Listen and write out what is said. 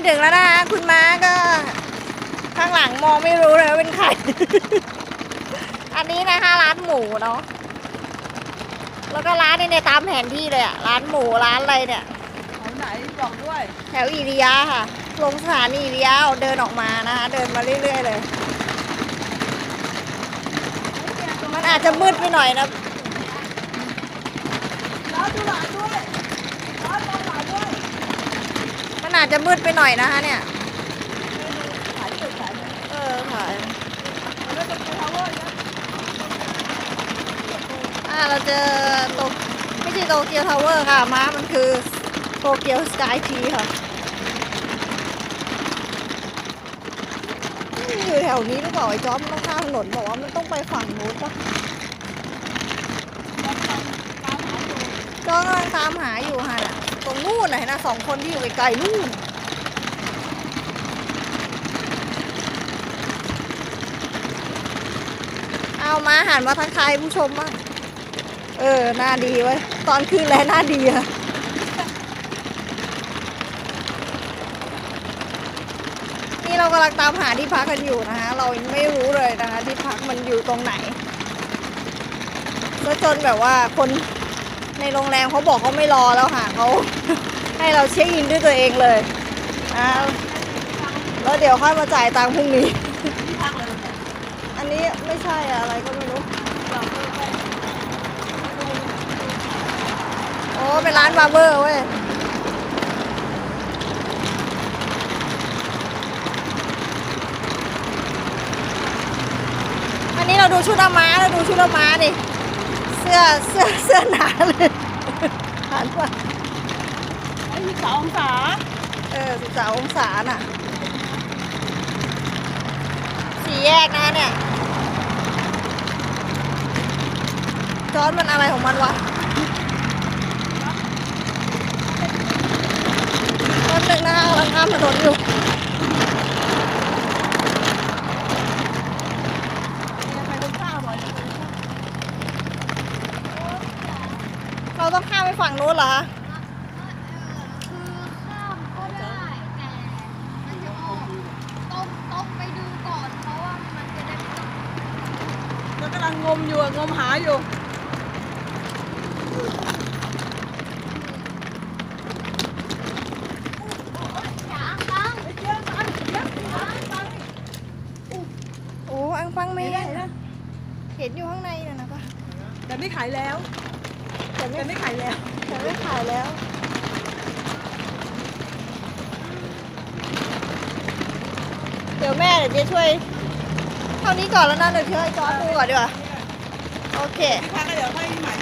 มาถึงแล้วนะคะคุณม้าก็ ข้างหลังมองไม่รู้เลยว่าเป็นใคร อันนี้นะคะร้านหมูเนาะแล้วก็ร้านเนี่ยตามแผนที่เลยอะร้านหมูร้านอะไรเนี่ยของไหนบอกด้วยแถวอิริยาค่ะ ลงสถานีอิริยาเดินออกมานะคะเดินมาเรื่อยๆเลย มันอาจจะมืดไปหน่อยนะ ร้านดูหลานด้วยร้านดูหลานด้วย มัน อาจจะมืดไปหน่อยนะคะเนี่ยขายเกิดขายเลยเออค่ะมันก็จะเป็นทาวเวอร์นะอ่าเราเจอโตไม่ใช่โตเกียวทาวเวอร์ค่ะม้ามันคือโตเกียวสกายทีค่ะนี่มันอยู่แถวนี้หรือเปล่าไอ้จอมมันต้องข้ามถนนบอกว่ามันต้องไปฝั่งนู้นปะจอมกำลังตามหาอยู่ค่ะน่ะต รงนู่นนะเห็นนะสองคนที่อยู่ไกลๆนู่นเอามาหันมาทักทายผู้ชมบ้างเออหน้าดีไว้ยตอนคืนแลหน้าดีอะนี่เรากำลังตามหาที่พักกันอยู่นะคะเราไม่รู้เลยนะคะที่พักมันอยู่ตรงไหนก็จนแบบว่าคน ในโรงแรมเขาบอกเขาไม่รอแล้วค่ะเขาให้เราเช็คอินด้วยตัวเองเลยนะแล้วเดี๋ยวค่อยมาจ่ายตังค์พรุ่งนี้ อันนี้ไม่ใช่อะไรก็ไม่รู้ โอ้เป็นร้านบาร์เบอร์เว้ยอันนี้เราดูชุดอาม้าเราดูชุดอาม้าดิ เสื้อเสื้อเสื้อหนาเลยหันมาไอ้ที่สององศาเออสิบสามองศาน่ะสี่แยกนะเนี่ยจอร์ดมันอะไรของมันวะแป๊บนึงนะคะกำลังข้ามถนนอยู่เนี่ยไปตรงข้าวบ่อย เรา ต้องข้ามไปฝั่งนู้นเหรอคะคือข้ามก็ได้แต่มันจะออกตรงตรงไปดูก่อนเพราะว่ามันจะได้ไม่ต้องแล้วกำลังงมอยู่อะงมหาอยู่ อย่าอ้างไอ้เจ้าตันเจ้าตันตันโอ้อังฟังไม่ไม่ได้นะเห็นอยู่ข้างในน่ะนะปะแต่ไม่ขายแล้ว แต่ไม่แต่ไม่ขายแล้วแต่ไม่ขายแล้วเดี๋ยวแม่เดี๋ยวเจะช่วย เท่านี้ก่อนแล้วนะเดี๋ยวช่วยจอร์ดดูก่อนดีกว่าโอเคที่พักก็เดี๋ยวให้ใหม่